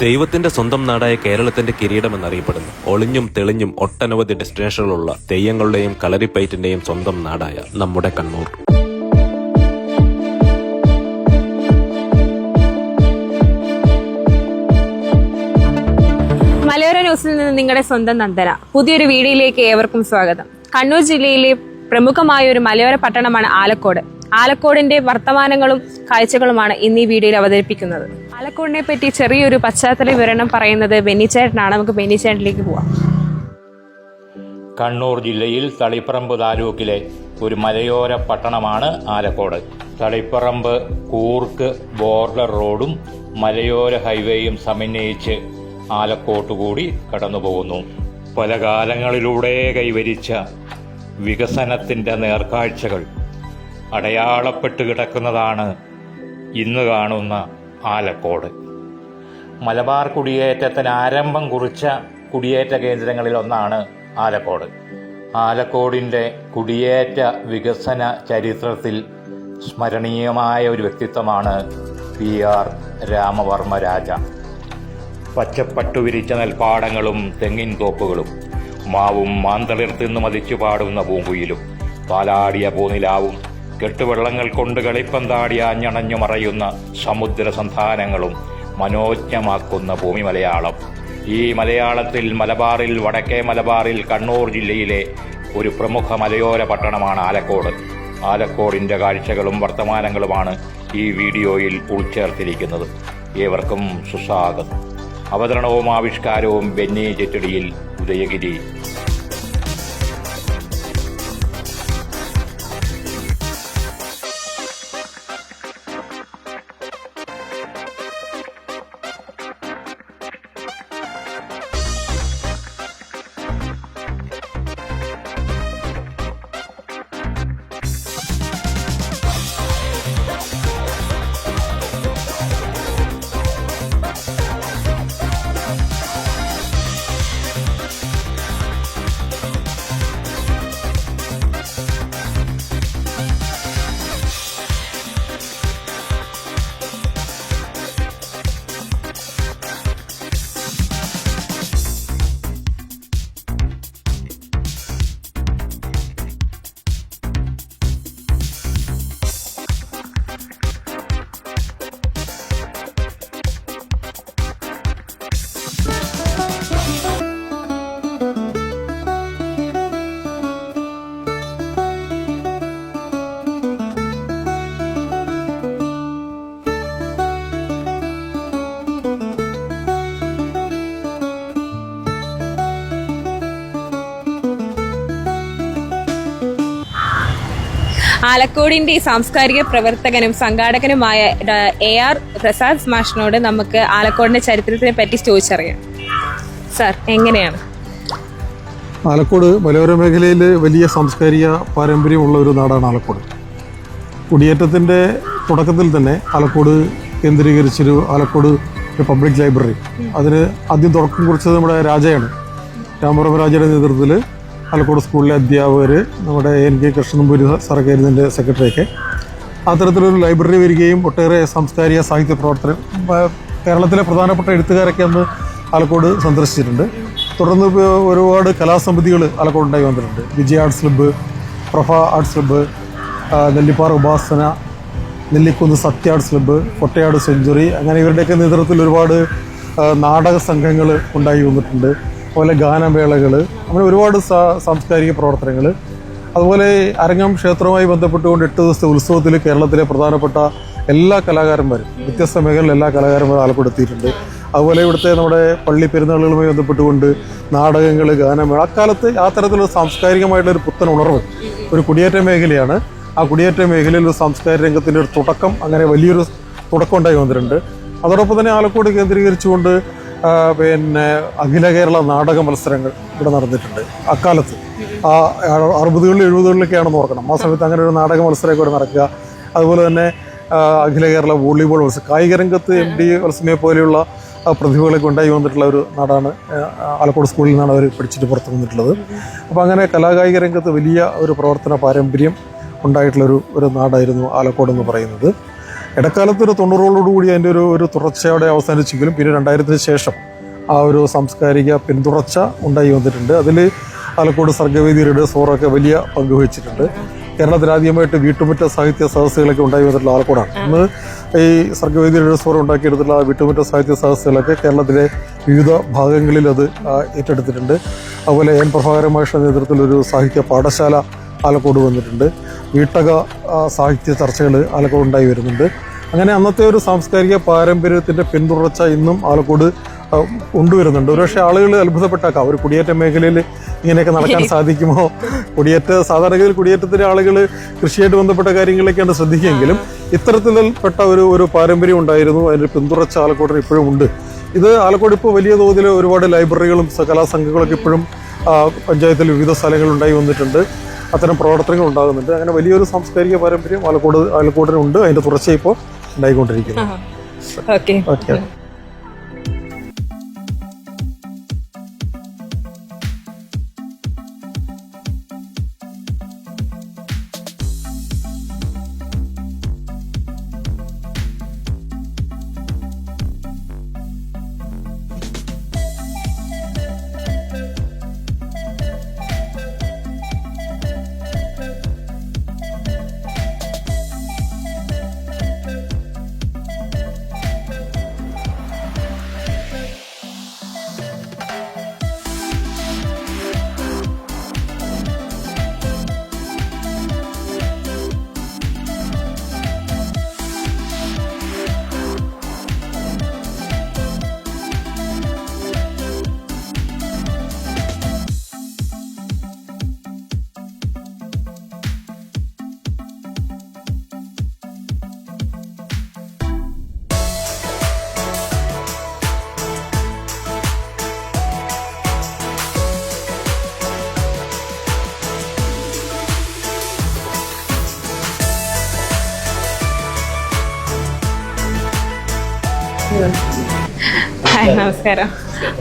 ദൈവത്തിന്റെ സ്വന്തം നാടായ കേരളത്തിന്റെ കിരീടമെന്നറിയപ്പെടുന്നു. ഒളിഞ്ഞും തെളിഞ്ഞും ഒട്ടനവധി ഡെസ്റ്റിനേഷനുകളുള്ള തെയ്യങ്ങളുടെയും കളരിപ്പയറ്റിന്റെയും സ്വന്തം നാടായ നമ്മുടെ കണ്ണൂർ. മലയോര ന്യൂസിൽ നിന്ന് നിങ്ങളുടെ സ്വന്തം നന്ദന. പുതിയൊരു വീഡിയോയിലേക്ക് ഏവർക്കും സ്വാഗതം. കണ്ണൂർ ജില്ലയിലെ പ്രമുഖമായ ഒരു മലയോര പട്ടണമാണ് ആലക്കോട്. ആലക്കോടിന്റെ വർത്തമാനങ്ങളും കാഴ്ചകളുമാണ് ഇന്ന് ഈ വീഡിയോയിൽ അവതരിപ്പിക്കുന്നത്. ആലക്കോടിനെ പറ്റി ചെറിയൊരു പശ്ചാത്തല വിവരണം പറയുന്നത് ബെന്നിച്ചേട്ടനാണ്. നമുക്ക് ബെന്നിച്ചേട്ടനിലേക്ക് പോവാം. കണ്ണൂർ ജില്ലയിൽ തളിപ്പറമ്പ് താലൂക്കിലെ ഒരു മലയോര പട്ടണമാണ് ആലക്കോട്. തളിപ്പറമ്പ് കൂർക്ക് ബോർഡർ റോഡും മലയോര ഹൈവേയും സമന്വയിച്ച് ആലക്കോട്ട് കൂടി കടന്നുപോകുന്നു. പല കാലങ്ങളിലൂടെ കൈവരിച്ച വികസനത്തിന്റെ നേർക്കാഴ്ചകൾ അടയാളപ്പെട്ട് കിടക്കുന്നതാണ് ഇന്ന് കാണുന്ന ആലക്കോട്. മലബാർ കുടിയേറ്റത്തിന് ആരംഭം കുറിച്ച കുടിയേറ്റ കേന്ദ്രങ്ങളിൽ ഒന്നാണ് ആലക്കോട്. ആലക്കോടിന്റെ കുടിയേറ്റ വികസന ചരിത്രത്തിൽ സ്മരണീയമായ ഒരു വ്യക്തിത്വമാണ് പി ആർ രാമവർമ്മ രാജ. പച്ചപ്പട്ടു വിരിച്ച നെൽപ്പാടങ്ങളും തെങ്ങിൻ തോപ്പുകളും മാവും മാന്തളിർത്തിന്ന് മതിച്ചു പാടുന്ന പൂങ്കുയിലും പാലാടിയ പൂനിലാവും കെട്ടുവെള്ളങ്ങൾ കൊണ്ട് കളിപ്പന്താടി അഞ്ഞണഞ്ഞു മറയുന്ന സമുദ്രസന്ധാനങ്ങളും മനോജ്ഞമാക്കുന്ന ഭൂമി മലയാളം. ഈ മലയാളത്തിൽ മലബാറിൽ വടക്കേ മലബാറിൽ കണ്ണൂർ ജില്ലയിലെ ഒരു പ്രമുഖ മലയോര പട്ടണമാണ് ആലക്കോട്. ആലക്കോടിന്റെ കാഴ്ചകളും വർത്തമാനങ്ങളുമാണ് ഈ വീഡിയോയിൽ ഉൾച്ചേർത്തിരിക്കുന്നത്. ഏവർക്കും സുസ്വാഗതം. അവതരണവും ആവിഷ്കാരവും ബെന്നി ചെറ്റടിയിൽ ഉദയഗിരി. ആലക്കോടിന്റെ സാംസ്കാരിക പ്രവർത്തകനും സംഘാടകനുമായ എ ആർ പ്രസാദ് മാഷിനോട് നമുക്ക് ആലക്കോടിന്റെ ചരിത്രത്തിനെ പറ്റി ചോദിച്ചറിയാം. സാർ എങ്ങനെയാണ്? ആലക്കോട് മലയോര മേഖലയിൽ വലിയ സാംസ്കാരിക പാരമ്പര്യമുള്ള ഒരു നാടാണ് ആലക്കോട്. കുടിയേറ്റത്തിന്റെ തുടക്കത്തിൽ തന്നെ ആലക്കോട് കേന്ദ്രീകരിച്ചൊരു ആലക്കോട് പബ്ലിക് ലൈബ്രറി. അതിന് ആദ്യം തുടക്കം കുറിച്ചത് നമ്മുടെ രാജയാണ്. രാമവർമ്മ രാജയുടെ നേതൃത്വത്തിൽ ആലക്കോട് സ്കൂളിലെ അധ്യാപകർ നമ്മുടെ എൻ കെ കൃഷ്ണൻപുരി സാറൊക്കെ സെക്രട്ടറിയൊക്കെ അത്തരത്തിലൊരു ലൈബ്രറി വരികയും ഒട്ടേറെ സാംസ്കാരിക സാഹിത്യ പ്രവർത്തനം കേരളത്തിലെ പ്രധാനപ്പെട്ട എഴുത്തുകാരൊക്കെ അന്ന് ആലക്കോട് സന്ദർശിച്ചിട്ടുണ്ട്. തുടർന്ന് ഒരുപാട് കലാസമിതികൾ ആലക്കോട് ഉണ്ടായി വന്നിട്ടുണ്ട്. Vijaya arts club Prof arts club Nellippara Upasana Nellikkunnu Sathya arts club Kottayad century അങ്ങനെ ഇവരുടെയൊക്കെ നേതൃത്വത്തിൽ ഒരുപാട് നാടക സംഘങ്ങൾ ഉണ്ടായി വന്നിട്ടുണ്ട്. അതുപോലെ ഗാനമേളകൾ അങ്ങനെ ഒരുപാട് സാംസ്കാരിക പ്രവർത്തനങ്ങൾ അതുപോലെ അരങ്ങം ക്ഷേത്രവുമായി ബന്ധപ്പെട്ടുകൊണ്ട് എട്ട് ദിവസത്തെ ഉത്സവത്തിൽ കേരളത്തിലെ പ്രധാനപ്പെട്ട എല്ലാ കലാകാരന്മാരും വ്യത്യസ്ത മേഖലയിൽ എല്ലാ കലാകാരന്മാരും ആലപ്പെടുത്തിയിട്ടുണ്ട് അതുപോലെ ഇവിടുത്തെ നമ്മുടെ പള്ളി പെരുന്നാളുകളുമായി ബന്ധപ്പെട്ടുകൊണ്ട് നാടകങ്ങൾ ഗാനമേള അക്കാലത്ത് ആ തരത്തിലുള്ള സാംസ്കാരികമായിട്ടുള്ള ഒരു പുത്തൻ ഉണർവ് ഒരു കുടിയേറ്റ മേഖലയാണ്. ആ കുടിയേറ്റ മേഖലയിൽ ഒരു സാംസ്കാരിക രംഗത്തിന്റെ ഒരു തുടക്കം അങ്ങനെ വലിയൊരു തുടക്കം ഉണ്ടായി വന്നിട്ടുണ്ട്. അതോടൊപ്പം തന്നെ ആലക്കോട് കേന്ദ്രീകരിച്ചുകൊണ്ട് പിന്നെ അഖില കേരള നാടക മത്സരങ്ങൾ ഇവിടെ നടന്നിട്ടുണ്ട്. അക്കാലത്ത്. ആ അറുപതുകളിലും എഴുപതുകളിലൊക്കെയാണെന്ന് ഓർക്കണം. ആ സമയത്ത് അങ്ങനെ ഒരു നാടക മത്സരമൊക്കെ ഇവിടെ നടക്കുക. അതുപോലെ തന്നെ അഖില കേരള വോളിബോൾ മത്സരം. കായിക രംഗത്ത് എം ഡി വത്സമയെ പോലെയുള്ള പ്രതിഭകളെ പ്രതിഭകളൊക്കെ ഉണ്ടായി വന്നിട്ടുള്ള ഒരു നാടാണ് ആലക്കോട് സ്കൂളിൽ നിന്നാണ് അവർ പഠിച്ചിട്ട് പുറത്തു വന്നിട്ടുള്ളത്. അപ്പോൾ അങ്ങനെ കലാകായിക രംഗത്ത് വലിയ ഒരു പ്രവർത്തന പാരമ്പര്യം ഉണ്ടായിട്ടുള്ളൊരു ഒരു നാടായിരുന്നു ആലക്കോട് എന്ന് പറയുന്നത്. ഇടക്കാലത്ത് ഒരു തൊണ്ണൂറുകളോടുകൂടി അതിന്റെ ഒരു ഒരു തുടർച്ചയോടെ അവസാനിച്ചെങ്കിലും പിന്നെ രണ്ടായിരത്തിന് ശേഷം ആ ഒരു സാംസ്കാരിക പിന്തുടർച്ച ഉണ്ടായി വന്നിട്ടുണ്ട്. അതിൽ ആലക്കോട് സർഗവേദി സോറൊക്കെ വലിയ പങ്ക് വഹിച്ചിട്ടുണ്ട്. കേരളത്തിൽ ആദ്യമായിട്ട് വീട്ടുമുറ്റ സാഹിത്യ സദസ്സുകളൊക്കെ ഉണ്ടായി വന്നിട്ടുള്ള ആലക്കോടാണ്. ഇന്ന് ഈ സർഗവേദി റേഡിയോസോർ ഉണ്ടാക്കിയെടുത്തുള്ള ആ വീട്ടുമുറ്റ സാഹിത്യ സദസ്സുകളൊക്കെ കേരളത്തിലെ വിവിധ ഭാഗങ്ങളിൽ അത് ഏറ്റെടുത്തിട്ടുണ്ട്. അതുപോലെ എൻ പ്രഭാകരൻ നേതൃത്വത്തിലൊരു സാഹിത്യ പാഠശാല ആലക്കോട് വന്നിട്ടുണ്ട്. വീട്ടക സാഹിത്യ ചർച്ചകൾ ആലക്കോട് ഉണ്ടായി വരുന്നുണ്ട്. അങ്ങനെ അന്നത്തെ ഒരു സാംസ്കാരിക പാരമ്പര്യത്തിന്റെ പിന്തുടർച്ച ഇന്നും ആലക്കോട് കൊണ്ടുവരുന്നുണ്ട്. ഒരുപക്ഷെ ആളുകൾ അത്ഭുതപ്പെട്ടേക്കാം. ഒരു കുടിയേറ്റ മേഖലയിൽ ഇങ്ങനെയൊക്കെ നടക്കാൻ സാധിക്കുമോ? കുടിയേറ്റ സാധാരണഗതിയിൽ കുടിയേറ്റത്തിലെ ആളുകൾ കൃഷിയായിട്ട് ബന്ധപ്പെട്ട കാര്യങ്ങളിലേക്കാണ് ശ്രദ്ധിക്കുകയെങ്കിലും ഇത്തരത്തിൽപ്പെട്ട ഒരു ഒരു പാരമ്പര്യം ഉണ്ടായിരുന്നു. അതിന്റെ പിന്തുടർച്ച ആലക്കോട്ടിന് ഇപ്പോഴും ഉണ്ട്. ഇത് ആലക്കോട് ഇപ്പോൾ വലിയ തോതിൽ ഒരുപാട് ലൈബ്രറികളും കലാസംഘങ്ങളൊക്കെ ഇപ്പോഴും പഞ്ചായത്തിൽ വിവിധ സ്ഥലങ്ങളുണ്ടായി വന്നിട്ടുണ്ട്. അത്തരം പ്രവർത്തനങ്ങൾ ഉണ്ടാകുന്നുണ്ട്. അങ്ങനെ വലിയൊരു സാംസ്കാരിക പാരമ്പര്യം ആലക്കോട് ആലക്കോടിനുണ്ട്. അതിന്റെ തുടർച്ച ഇപ്പോൾ ഉണ്ടായിക്കൊണ്ടിരിക്കുന്നു. ഓക്കെ. ഹായ് നമസ്കാരം.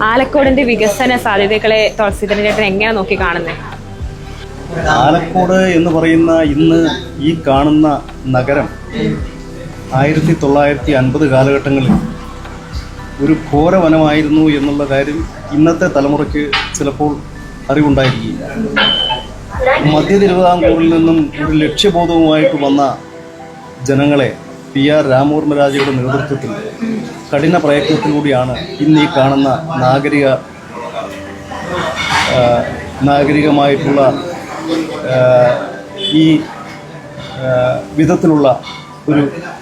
ആലക്കോടിന്റെ വികസന സാധ്യതകളെ തുളസീധരൻ ചേട്ടൻ എങ്ങനെയാ നോക്കി കാണുന്നത് ആലക്കോട് എന്ന് പറയുന്ന ഇന്ന് ഈ കാണുന്ന നഗരം ആയിരത്തി തൊള്ളായിരത്തി അൻപത് കാലഘട്ടങ്ങളിൽ ഒരു ഘോരവനമായിരുന്നു എന്നുള്ള കാര്യം ഇന്നത്തെ തലമുറയ്ക്ക് ചിലപ്പോൾ അറിവുണ്ടായിരിക്കില്ല മധ്യ തിരുവിതാംകൂറിൽ നിന്നും ഒരു ലക്ഷ്യബോധവുമായിട്ട് വന്ന ജനങ്ങളെ പി ആർ രാമവർമ്മരാജയുടെ നേതൃത്വത്തിൽ കഠിന പ്രയത്നത്തിലൂടെയാണ് ഇന്ന് ഈ കാണുന്ന നാഗരിക നാഗരികമായിട്ടുള്ള ഈ വിധത്തിലുള്ള ഒരു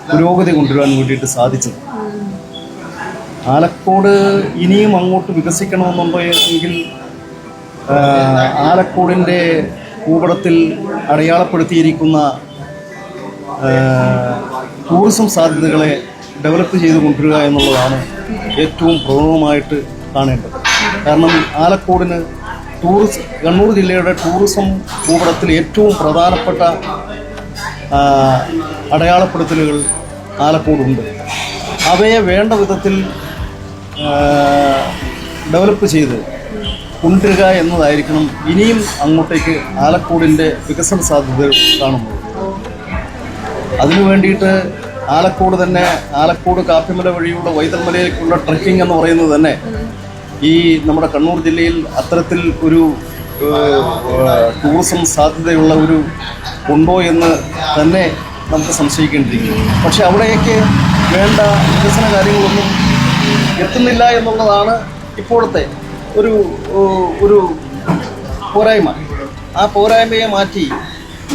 പുരോഗതി കൊണ്ടുവരാൻ വേണ്ടിയിട്ട് സാധിച്ചത്. ആലക്കോട് ഇനിയും അങ്ങോട്ട് വികസിക്കണമെന്നുണ്ടോ എങ്കിൽ ആ, ആലക്കോടിന്റെ ഭൂപടത്തിൽ അടയാളപ്പെടുത്തിയിരിക്കുന്ന ടൂറിസം സാധ്യതകളെ ഡെവലപ്പ് ചെയ്ത് കൊണ്ടുവരിക എന്നുള്ളതാണ് ഏറ്റവും പ്രധാനമായിട്ട് കാണേണ്ടത്. കാരണം ആലക്കോടിന് ടൂറിസം കണ്ണൂർ ജില്ലയുടെ ടൂറിസം ഭൂപടത്തിൽ ഏറ്റവും പ്രധാനപ്പെട്ട അടയാളപ്പെടുത്തലുകൾ ആലക്കോടുണ്ട്. അവയെ വേണ്ട വിധത്തിൽ ഡെവലപ്പ് ചെയ്ത് കൊണ്ടുവരിക എന്നതായിരിക്കണം ഇനിയും അങ്ങോട്ടേക്ക് ആലക്കോടിന്റെ വികസന സാധ്യതകൾ കാണുന്നത്. അതിനു വേണ്ടിയിട്ട് ആലക്കോട് തന്നെ ആലക്കോട് കാപ്പിമല വഴിയുള്ള വൈതൽമലയിലേക്കുള്ള ട്രക്കിംഗ് എന്ന് പറയുന്നത് തന്നെ ഈ നമ്മുടെ കണ്ണൂർ ജില്ലയിൽ അത്തരത്തിൽ ഒരു ടൂറിസം സാധ്യതയുള്ള ഒരു ഉണ്ടോ എന്ന് തന്നെ നമുക്ക് സംശയിക്കേണ്ടിയിരിക്കുന്നു. പക്ഷെ അവിടെയൊക്കെ വേണ്ട വികസന കാര്യങ്ങളൊന്നും എത്തുന്നില്ല എന്നുള്ളതാണ് ഇപ്പോഴത്തെ ഒരു ഒരു പോരായ്മ. ആ പോരായ്മയെ മാറ്റി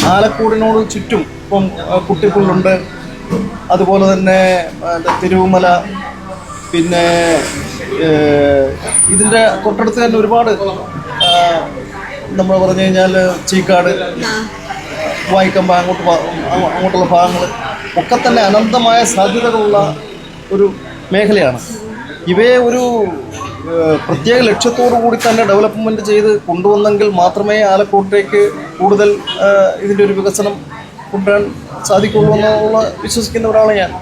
ആലക്കൂടിനോട് ചുറ്റും ഇപ്പം കുട്ടിപ്പുള്ളുണ്ട് അതുപോലെ തന്നെ തിരുവുമല പിന്നെ ഇതിന്റെ തൊട്ടടുത്ത് തന്നെ ഒരുപാട് നമ്മൾ പറഞ്ഞു കഴിഞ്ഞാൽ ചീക്കാട് വായിക്കമ്പ അങ്ങോട്ട് അങ്ങോട്ടുള്ള ഭാഗങ്ങൾ ഒക്കെ തന്നെ അനന്തമായ സാധ്യതകളുള്ള ഒരു മേഖലയാണ്. ഇവയെ ഒരു പ്രത്യേക ലക്ഷ്യത്തോടു കൂടി തന്നെ ഡെവലപ്മെന്റ് ചെയ്ത് കൊണ്ടുവന്നെങ്കിൽ മാത്രമേ ആലക്കോട്ടേക്ക് കൂടുതൽ ഇതിന്റെ ഒരു വികസനം കൊണ്ടുവരാൻ സാധിക്കുള്ളൂ എന്നുള്ള വിശ്വസിക്കുന്ന ഒരാളാണ് ഞാൻ.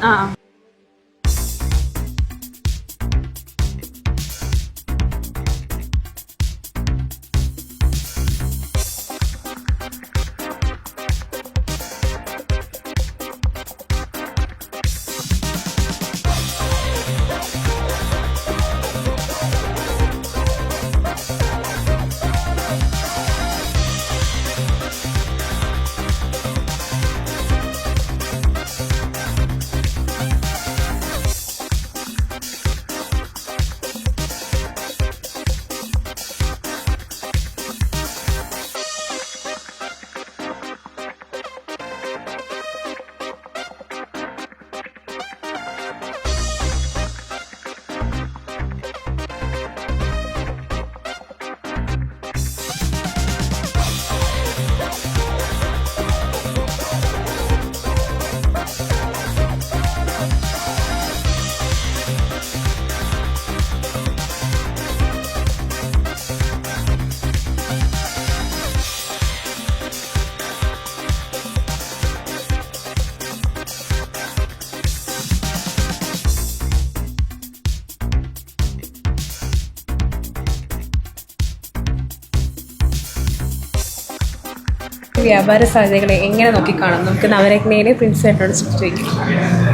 വ്യാപാര സാധ്യതകളെ എങ്ങനെ നോക്കിക്കാണും? നമുക്ക് നവരത്നയിലെ പ്രിൻസിപ്പായിട്ടോട് ചോദിക്കാം.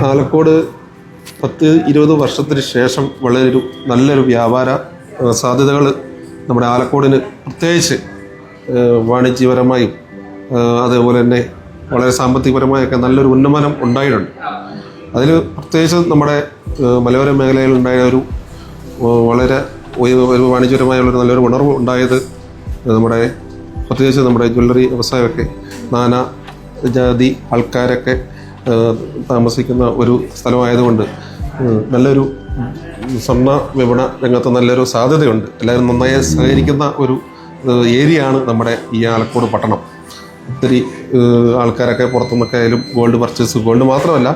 ആലക്കോട് പത്ത് ഇരുപത് വർഷത്തിന് ശേഷം വളരെ ഒരു നല്ലൊരു വ്യാപാര സാധ്യതകൾ നമ്മുടെ ആലക്കോടിന് പ്രത്യേകിച്ച് വാണിജ്യപരമായും അതേപോലെ തന്നെ വളരെ സാമ്പത്തികപരമായൊക്കെ നല്ലൊരു ഉന്നമനം ഉണ്ടായിട്ടുണ്ട്. അതിൽ പ്രത്യേകിച്ച് നമ്മുടെ മലയോര മേഖലയിൽ ഉണ്ടായ ഒരു വളരെ ഒരു വാണിജ്യപരമായുള്ളൊരു നല്ലൊരു ഉണർവ് ഉണ്ടായത് നമ്മുടെ പ്രത്യേകിച്ച് നമ്മുടെ ജ്വല്ലറി വ്യവസായമൊക്കെ നാനാ ജാതി ആൾക്കാരൊക്കെ താമസിക്കുന്ന ഒരു സ്ഥലമായതുകൊണ്ട് നല്ലൊരു സ്വർണ വിപണ രംഗത്ത് നല്ലൊരു സാധ്യതയുണ്ട്. എല്ലാവരും നന്നായി സഹകരിക്കുന്ന ഒരു ഏരിയ ഏരിയയാണ് നമ്മുടെ ഈ ആലക്കോട് പട്ടണം. ഒത്തിരി ആൾക്കാരൊക്കെ പുറത്തുനിന്നൊക്കെ ആയാലും ഗോൾഡ് പർച്ചേസ് ഗോൾഡ് മാത്രമല്ല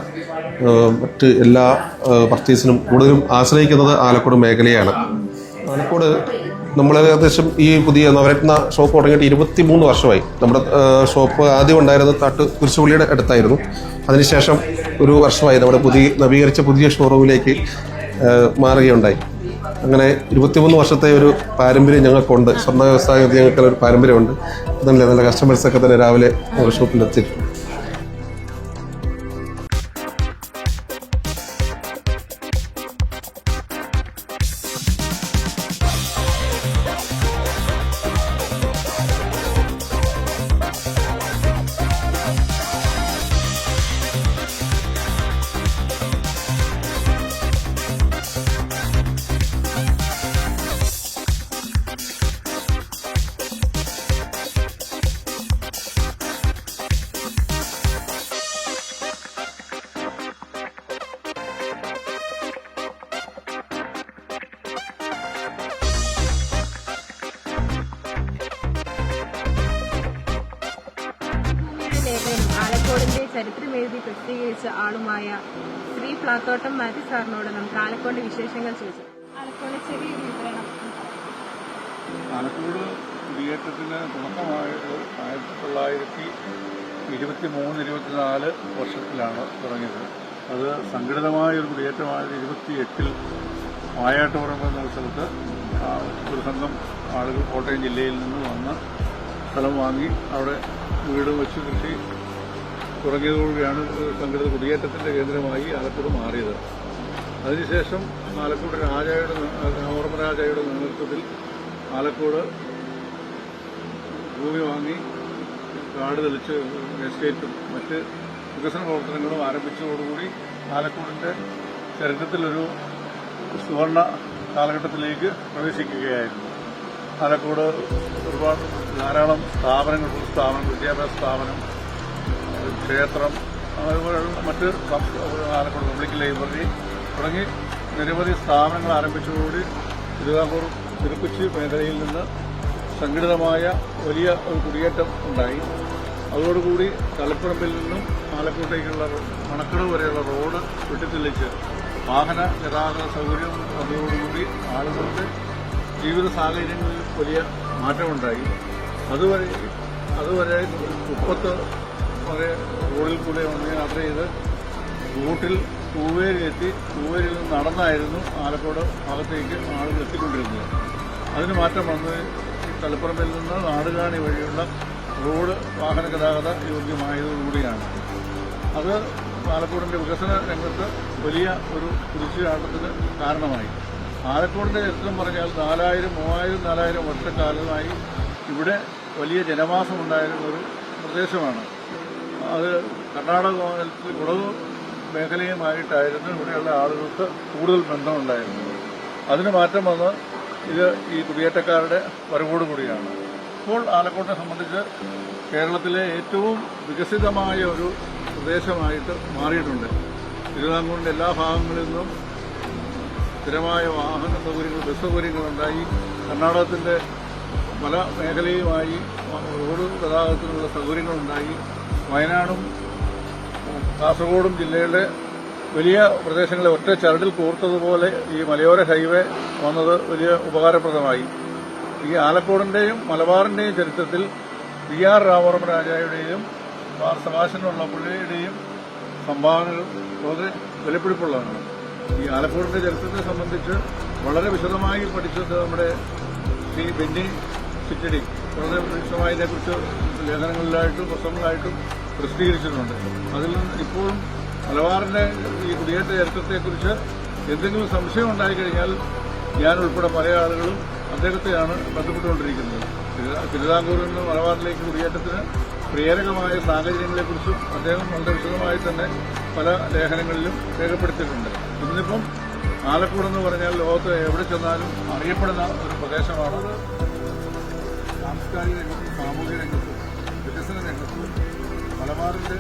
മറ്റ് എല്ലാ പർച്ചേസിനും കൂടുതലും ആശ്രയിക്കുന്നത് ആലക്കോട് മേഖലയാണ്. ആലക്കോട് നമ്മൾ ഏകദേശം ഈ പുതിയ നവരത്ന ഷോപ്പ് തുടങ്ങിയിട്ട് ഇരുപത്തി മൂന്ന് വർഷമായി. നമ്മുടെ ഷോപ്പ് ആദ്യം ഉണ്ടായിരുന്നത് തട്ട് കുരിശുപള്ളിയുടെ അടുത്തായിരുന്നു. അതിനുശേഷം ഒരു വർഷമായി നമ്മുടെ പുതിയ നവീകരിച്ച പുതിയ ഷോറൂമിലേക്ക് മാറുകയുണ്ടായി. അങ്ങനെ ഇരുപത്തിമൂന്ന് വർഷത്തെ ഒരു പാരമ്പര്യം ഞങ്ങൾക്കുണ്ട്. സ്വർണ വ്യവസായത്തിൽ ഞങ്ങൾക്ക് ഒരു പാരമ്പര്യമുണ്ട്. നല്ല നല്ല കസ്റ്റമേഴ്സൊക്കെ തന്നെ രാവിലെ ഷോപ്പിൽ ഷോപ്പിൽ ആളുമായ ശ്രീ പ്ലാത്തോട്ടം മാത്യു സാറിനോട് നമുക്ക് ആലക്കോട് വിശേഷങ്ങൾ ചോദിച്ചു. ആലക്കോട് ചെറിയൊരു വിവരണം. ആലക്കോട് കുടിയേറ്റത്തിന് തുടക്കമായത് ആയിരത്തി തൊള്ളായിരത്തി ഇരുപത്തി മൂന്ന് ഇരുപത്തിനാല് വർഷത്തിലാണ് തുടങ്ങിയത്. അത് സംഘടിതമായ ഒരു കുടിയേറ്റമായത് ഇരുപത്തി എട്ടിൽ വായാട്ടുപുറം എന്ന സ്ഥലത്ത് ഒരു സംഘം ആളുകൾ കോട്ടയം ജില്ലയിൽ നിന്ന് വന്ന് സ്ഥലം വാങ്ങി അവിടെ വീട് വെച്ച് കൃഷി തുടങ്ങിയതോടുകൂടിയാണ് സംഘടിത കുടിയേറ്റത്തിന്റെ കേന്ദ്രമായി ആലപ്പുഴ മാറിയത്. അതിനുശേഷം ആലക്കോട് രാജയുടെ ഓർമ്മ രാജയുടെ നേതൃത്വത്തിൽ ആലക്കോട് ഭൂമി വാങ്ങി കാട് തെളിച്ച് എസ്റ്റേറ്റും മറ്റ് വികസന പ്രവർത്തനങ്ങളും ആരംഭിച്ചതോടുകൂടി ആലക്കോടിന്റെ ചരിത്രത്തിലൊരു സുവർണ കാലഘട്ടത്തിലേക്ക് പ്രവേശിക്കുകയായിരുന്നു. ആലക്കോട് ഒരുപാട് ധാരാളം സ്ഥാപനങ്ങൾ സ്ഥാപനം വിദ്യാഭ്യാസ സ്ഥാപനം ക്ഷേത്രം അതുപോലെ മറ്റ് ആലക്കോട് പബ്ലിക് ലൈബ്രറി തുടങ്ങി നിരവധി സ്ഥാപനങ്ങൾ ആരംഭിച്ചതോടുകൂടി തിരുവിതാംകൂർ തിരുക്കൊച്ചി മേഖലയിൽ നിന്ന് സംഘടിതമായ വലിയ ഒരു കുടിയേറ്റം ഉണ്ടായി. അതോടുകൂടി തലപ്പുറമ്പിൽ നിന്നും ആലക്കോട്ടേക്കുള്ള മണക്കട വരെയുള്ള റോഡ് വെട്ടിത്തെളിച്ച് വാഹന ഗതാഗത സൗകര്യം വന്നതോടുകൂടി ആളുകളുടെ ജീവിത സാഹചര്യങ്ങളിൽ വലിയ മാറ്റമുണ്ടായി. അതുവരെ അതുവരെ മുപ്പത്ത് വരെ റോഡിൽ കൂടെ വന്ന് യാത്ര ചെയ്ത് ബോട്ടിൽ കൂവേരിലെത്തി കൂവേരിയിൽ നിന്ന് നടന്നായിരുന്നു ആലക്കോട് ഭാഗത്തേക്ക് ആളുകൾ എത്തിക്കൊണ്ടിരുന്നത്. അതിന് മാറ്റം വന്ന് ഈ തലപ്പുറമ്പിൽ നിന്ന് നാടുകാണി വഴിയുള്ള റോഡ് വാഹന ഗതാഗത യോഗ്യമായതോടുകൂടിയാണ്. അത് പാലക്കോടിന്റെ വികസന രംഗത്ത് വലിയ ഒരു കുരിശുചാട്ടത്തിന് കാരണമായി. പാലക്കോടിന്റെ ചരിത്രം പറഞ്ഞാൽ നാലായിരം മൂവായിരം നാലായിരം വർഷക്കാലമായി ഇവിടെ വലിയ ജനവാസമുണ്ടായിരുന്ന ഒരു പ്രദേശമാണ്. അത് കർണാടക കോൺഗ്രസിൽ കുടവ് മേഖലയുമായിട്ടായിരുന്നു ഇവിടെയുള്ള ആളുകൾക്ക് കൂടുതൽ ബന്ധമുണ്ടായിരുന്നത്. അതിന് മാറ്റം വന്ന് ഇത് ഈ കുടിയേറ്റക്കാരുടെ വരവോടുകൂടിയാണ് ഇപ്പോൾ ആലക്കോട്ടെ സംബന്ധിച്ച് കേരളത്തിലെ ഏറ്റവും വികസിതമായ ഒരു പ്രദേശമായിട്ട് മാറിയിട്ടുണ്ട്. തിരുവിതാംകൂറിന്റെ എല്ലാ ഭാഗങ്ങളിൽ നിന്നും സ്ഥിരമായ വാഹന സൗകര്യങ്ങൾ ബസ് സൗകര്യങ്ങളുണ്ടായി കർണാടകത്തിന്റെ പല മേഖലയുമായി റോഡ് ഗതാഗതത്തിനുള്ള സൗകര്യങ്ങളുണ്ടായി വയനാടും കാസർഗോഡും ജില്ലയിലെ വലിയ പ്രദേശങ്ങളെ ഒറ്റ ചരടിൽ കോർത്തതുപോലെ ഈ മലയോര ഹൈവേ വന്നത് വലിയ ഉപകാരപ്രദമായി. ഈ ആലക്കോടിന്റെയും മലബാറിന്റെയും ചരിത്രത്തിൽ വി ആർ റാവോറം രാജായുടെയും സഭാഷനുള്ള പുള്ളിയുടെയും സംഭാവനകൾ വളരെ വിലപിടിപ്പുള്ളതാണ് ഈ ആലക്കോടിന്റെ ചരിത്രത്തെ സംബന്ധിച്ച് വളരെ വിശദമായി പഠിച്ചത് നമ്മുടെ ശ്രീ ബെന്നി ചിറ്റടി. വളരെ വിശദമായി ഇതിനെക്കുറിച്ച് ലേഖനങ്ങളിലായിട്ടും പുസ്തകങ്ങളായിട്ടും പ്രസിദ്ധീകരിച്ചിട്ടുണ്ട്. അതിൽ ഇപ്പോഴും മലബാറിന്റെ ഈ കുടിയേറ്റ ചരിത്രത്തെക്കുറിച്ച് എന്തെങ്കിലും സംശയം ഉണ്ടായിക്കഴിഞ്ഞാൽ ഞാൻ ഉൾപ്പെടെ പല ആളുകളും അദ്ദേഹത്തെയാണ് ബന്ധപ്പെട്ടുകൊണ്ടിരിക്കുന്നത്. തിരുവിതാ- തിരുവിതാംകൂറിൽ നിന്ന് മലബാറിലേക്ക് കുടിയേറ്റത്തിന് പ്രേരകമായ സാഹചര്യങ്ങളെക്കുറിച്ചും അദ്ദേഹം വളരെ വിശദമായി തന്നെ പല ലേഖനങ്ങളിലും രേഖപ്പെടുത്തിയിട്ടുണ്ട്. ഇന്നിപ്പം ആലക്കോട് എന്ന് പറഞ്ഞാൽ ലോകത്ത് എവിടെ ചെന്നാലും അറിയപ്പെടുന്ന ഒരു പ്രദേശമാണ് സാംസ്കാരിക രംഗത്തും സാമൂഹിക രംഗത്തും മലബാറിന്റെ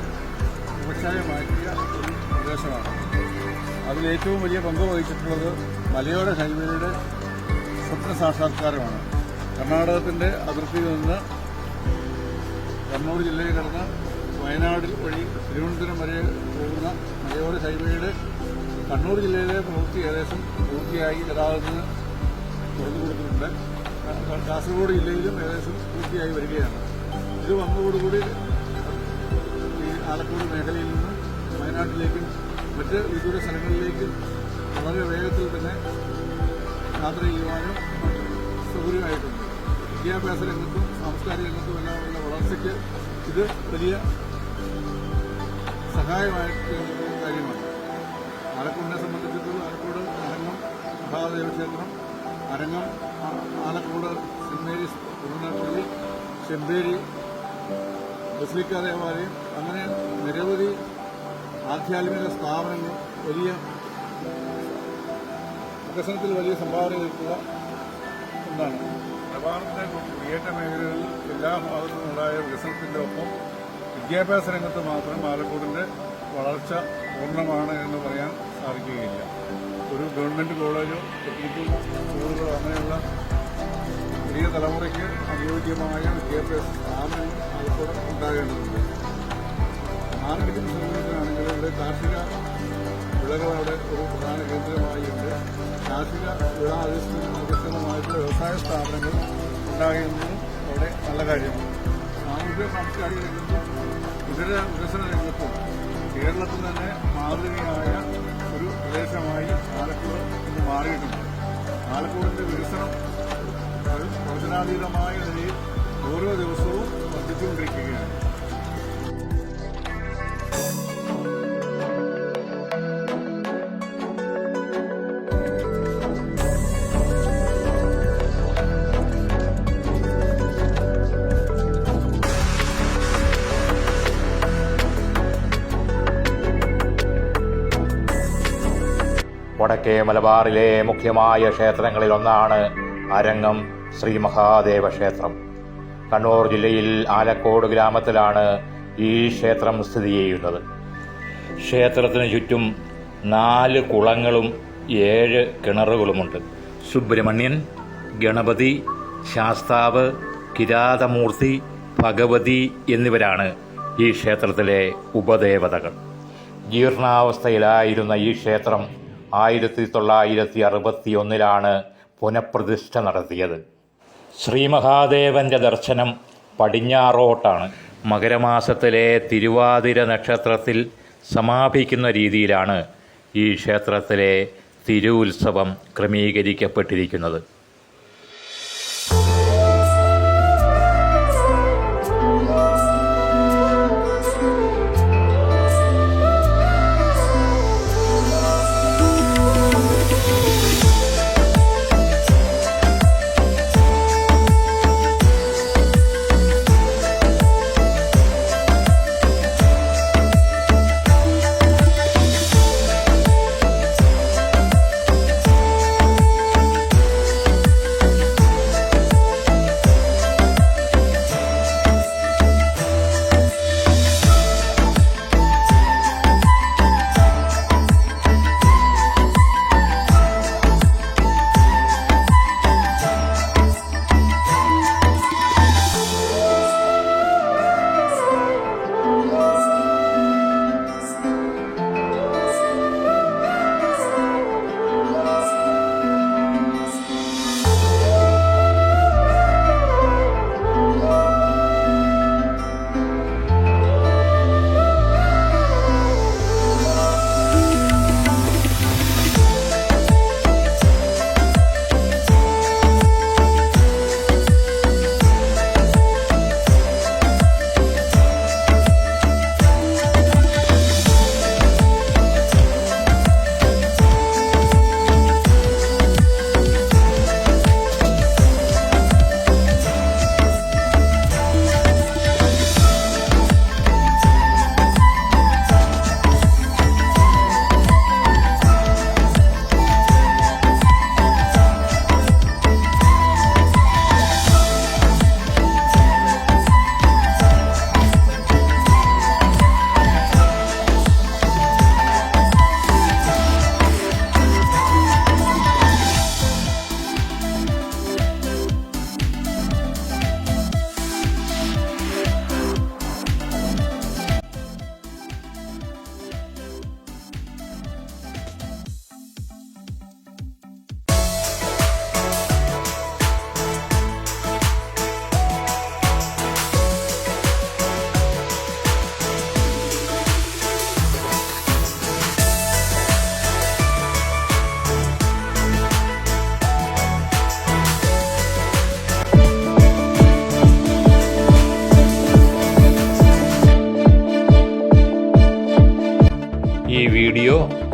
വ്യവസായ മാറ്റിയ ഒരു പ്രദേശമാണ്. അതിൽ ഏറ്റവും വലിയ പങ്ക് വഹിച്ചിട്ടുള്ളത് മലയോര ഹൈവേയുടെ സ്വപ്ന സാക്ഷാത്കാരമാണ്. കർണാടകത്തിന്റെ അതിർത്തിയിൽ നിന്ന് കണ്ണൂർ ജില്ലയിൽ കടന്ന് വയനാട് വഴി തിരുവനന്തപുരം വരെ പോകുന്ന മലയോര ഹൈവേയുടെ കണ്ണൂർ ജില്ലയിലെ പ്രവൃത്തി ഏകദേശം പൂർത്തിയായി ഗതാഗതത്തിന് തുറന്നു കൊടുത്തിട്ടുണ്ട്. കാസർഗോഡ് ജില്ലയിലും ഏകദേശം പൂർത്തിയായി വരികയാണ്. ഇത് വന്നതോടുകൂടി ആലക്കോട് മേഖലയിൽ നിന്നും വയനാട്ടിലേക്കും മറ്റ് വിദൂര സ്ഥലങ്ങളിലേക്കും വളരെ വേഗത്തിൽ തന്നെ യാത്ര ചെയ്യുവാനും സൗകര്യമായിട്ടുണ്ട്. വിദ്യാഭ്യാസ രംഗത്തും സാംസ്കാരിക രംഗത്തും എല്ലാമുള്ള വളർച്ചയ്ക്ക് ഇത് വലിയ സഹായമായിട്ടുള്ള കാര്യമാണ്. ആലക്കോടിനെ സംബന്ധിച്ചിടത്തോളം ആലക്കോട് അരങ്ങം മഹാദേവ ക്ഷേത്രം Arangam Alakode saint Mary's Thiruvannapally Chemperi basilica ദേവാലയം അങ്ങനെ നിരവധി ആധ്യാത്മിക സ്ഥാപനങ്ങൾ വലിയ വികസനത്തിൽ വലിയ സംഭാവന നൽകുക ഒന്നാണ്. പ്രഭാതത്തെ തിയേറ്റർ മേഖലകളിൽ എല്ലാ ഭാഗത്തുനിന്നുണ്ടായ ഉണ്ടായ വികസനത്തിന്റെ ഒപ്പം വിദ്യാഭ്യാസ രംഗത്ത് മാത്രം ആലക്കോടിന്റെ വളർച്ച പൂർണമാണ് എന്ന് പറയാൻ സാധിക്കുകയില്ല. ഒരു ഗവൺമെന്റ് കോളേജോ ടെക്നിക്കൽ സ്കൂളുകളോ അങ്ങനെയുള്ള പുതിയ തലമുറയ്ക്ക് അനുയോജ്യമായ വിദ്യാഭ്യാസ സ്ഥാപനങ്ങൾ ആലക്കോട് ഉണ്ടാകേണ്ടതുണ്ട് ആരെങ്കിലും സമൂഹത്തിനാണെങ്കിൽ ഇവിടെ കാർഷിക വിളകൾ അവിടെ ഒരു പ്രധാന കേന്ദ്രമായിട്ട് കാർഷിക വിള അധിഷ്ഠിത അധിഷ്ഠിതമായിട്ടുള്ള വ്യവസായ സ്ഥാപനങ്ങൾ ഉണ്ടാകുന്നതും അവിടെ നല്ല കാര്യമാണ്. സാമൂഹ്യ സാംസ്കാരിക രംഗത്തും ഇതര വികസന രംഗത്തും കേരളത്തിൽ തന്നെ മാതൃകയായ ഒരു പ്രദേശമായി ആലപ്പുഴ ഇന്ന് മാറിയിട്ടുണ്ട്. ആലപ്പുഴയുടെ വികസനം പ്രവചനാതീതമായ നിലയിൽ ഓരോ ദിവസവും വർദ്ധിച്ചുകൊണ്ടിരിക്കുകയാണ് വടക്കേ മലബാറിലെ മുഖ്യമായ ക്ഷേത്രങ്ങളിലൊന്നാണ് അരങ്ങം ശ്രീ മഹാദേവ ക്ഷേത്രം. കണ്ണൂർ ജില്ലയിൽ ആലക്കോട് ഗ്രാമത്തിലാണ് ഈ ക്ഷേത്രം സ്ഥിതി ചെയ്യുന്നത്. ക്ഷേത്രത്തിന് ചുറ്റും നാല് കുളങ്ങളും ഏഴ് കിണറുകളുമുണ്ട്. സുബ്രഹ്മണ്യൻ ഗണപതി ശാസ്താവ് കിരാതമൂർത്തി ഭഗവതി എന്നിവരാണ് ഈ ക്ഷേത്രത്തിലെ ഉപദേവതകൾ. ജീർണാവസ്ഥയിലായിരുന്ന ഈ ക്ഷേത്രം ആയിരത്തി തൊള്ളായിരത്തി അറുപത്തി ഒന്നിലാണ് പുനഃപ്രതിഷ്ഠ നടത്തിയത്. ശ്രീ മഹാദേവന്റെ ദർശനം പടിഞ്ഞാറോട്ടാണ്. മകരമാസത്തിലെ തിരുവാതിര നക്ഷത്രത്തിൽ സമാപിക്കുന്ന രീതിയിലാണ് ഈ ക്ഷേത്രത്തിലെ തിരു ഉത്സവം ക്രമീകരിക്കപ്പെട്ടിരിക്കുന്നത്.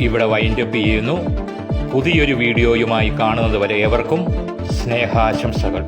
ഇവിടെ വൈൻഡപ്പ് ചെയ്യുന്നു. പുതിയൊരു വീഡിയോയുമായി കാണുന്നത് വരെ ഏവർക്കും സ്നേഹാശംസകൾ.